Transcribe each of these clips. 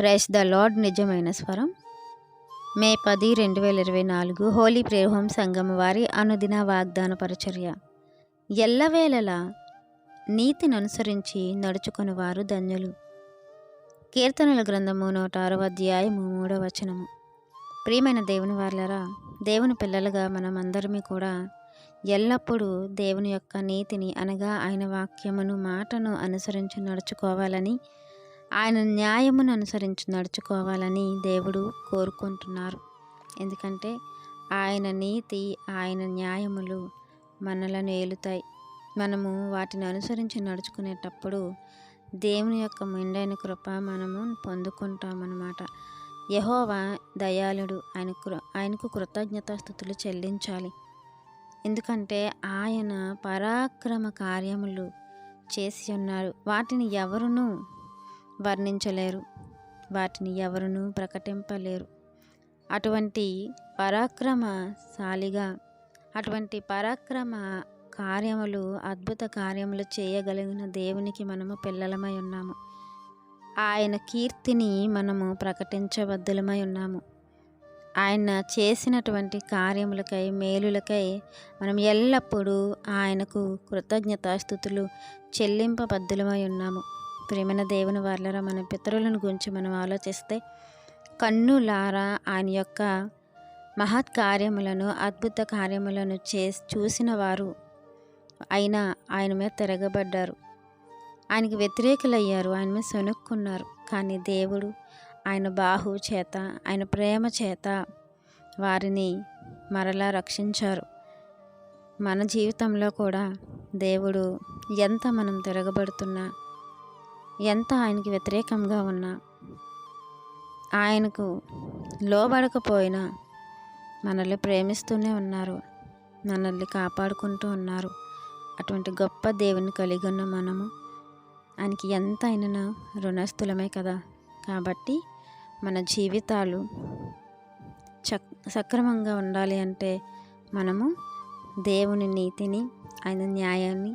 Price the lord నిజమైన స్వరం. మే పది రెండు వేల ఇరవై నాలుగు హోలీ ప్రేహం సంఘం వారి అనుదిన వాగ్దాన పరిచర్య. ఎల్లవేళలా నీతిని అనుసరించి నడుచుకుని వారు ధన్యులు. కీర్తనల గ్రంథము నూట ఆరవ అధ్యాయము మూడవ వచనము. ప్రియమైన దేవుని వాళ్ళరా దేవుని పిల్లలుగా మనం అందరమీ కూడా ఎల్లప్పుడూ దేవుని యొక్క నీతిని అనగా ఆయన వాక్యమును మాటను అనుసరించి నడుచుకోవాలని ఆయన న్యాయమును అనుసరించి నడుచుకోవాలని దేవుడు కోరుకుంటున్నారు. ఎందుకంటే ఆయన నీతి ఆయన న్యాయములు మనలను ఏలుతాయి. మనము వాటిని అనుసరించి నడుచుకునేటప్పుడు దేవుని యొక్క మెండైన కృప మనము పొందుకుంటామన్నమాట. యహోవా దయాళుడు ఆయన కృ ఆయనకు కృతజ్ఞతాస్థుతులు చెల్లించాలి. ఎందుకంటే ఆయన పరాక్రమ కార్యములు చేసి ఉన్నారు. వాటిని ఎవరునూ వర్ణించలేరు. వాటిని ఎవరునూ ప్రకటింపలేరు. అటువంటి పరాక్రమశాలిగా అటువంటి పరాక్రమ కార్యములు అద్భుత కార్యములు చేయగలిగిన దేవునికి మనము పిల్లలమై ఉన్నాము. ఆయన కీర్తిని మనము ప్రకటించబద్దులమై ఉన్నాము. ఆయన చేసినటువంటి కార్యములకై మేలులకై మనం ఎల్లప్పుడూ ఆయనకు కృతజ్ఞతాస్థుతులు చెల్లింపబద్దులమై ఉన్నాము. ప్రేమైన దేవుని వాళ్ళరా మన పితరులను గురించి మనం ఆలోచిస్తే కన్నులారా ఆయన యొక్క మహత్ కార్యములను అద్భుత కార్యములను చే చూసిన వారు అయినా ఆయన మీద తిరగబడ్డారు. ఆయనకి వ్యతిరేకులయ్యారు ఆయన మీద సొనుక్కున్నారు కానీ దేవుడు ఆయన బాహు చేత ఆయన ప్రేమ చేత వారిని మరలా రక్షించారు. మన జీవితంలో కూడా దేవుడు ఎంత మనం తిరగబడుతున్నా ఎంత ఆయనకి వ్యతిరేకంగా ఉన్నా ఆయనకు లోబడకపోయినా మనల్ని ప్రేమిస్తూనే ఉన్నారు మనల్ని కాపాడుకుంటూ ఉన్నారు. అటువంటి గొప్ప దేవుని కలిగి ఉన్న మనము ఆయనకి ఎంత అయినా రుణస్థులమే కదా. కాబట్టి మన జీవితాలు చక్ సక్రమంగా ఉండాలి అంటే మనము దేవుని నీతిని ఆయన న్యాయాన్ని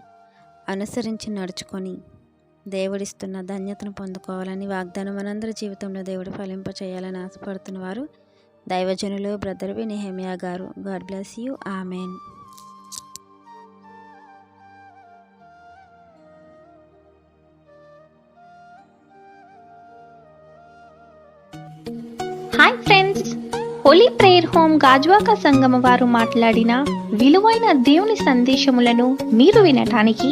అనుసరించి నడుచుకొని దేవుడిస్తున్న ధన్యతను పొందుకోవాలని వాగ్దానం మనందరి జీవితంలో దేవుడు ఫలింప చేయాలని ఆశపడుతున్న వారు దైవజనులు బ్రదర్ వి నెహమియా గారు. God bless you. Amen. Hi friends holy prayer home Gajuwaka సంగమ వారు మాట్లాడిన విలువైన దేవుని సందేశములను మీరు వినటానికి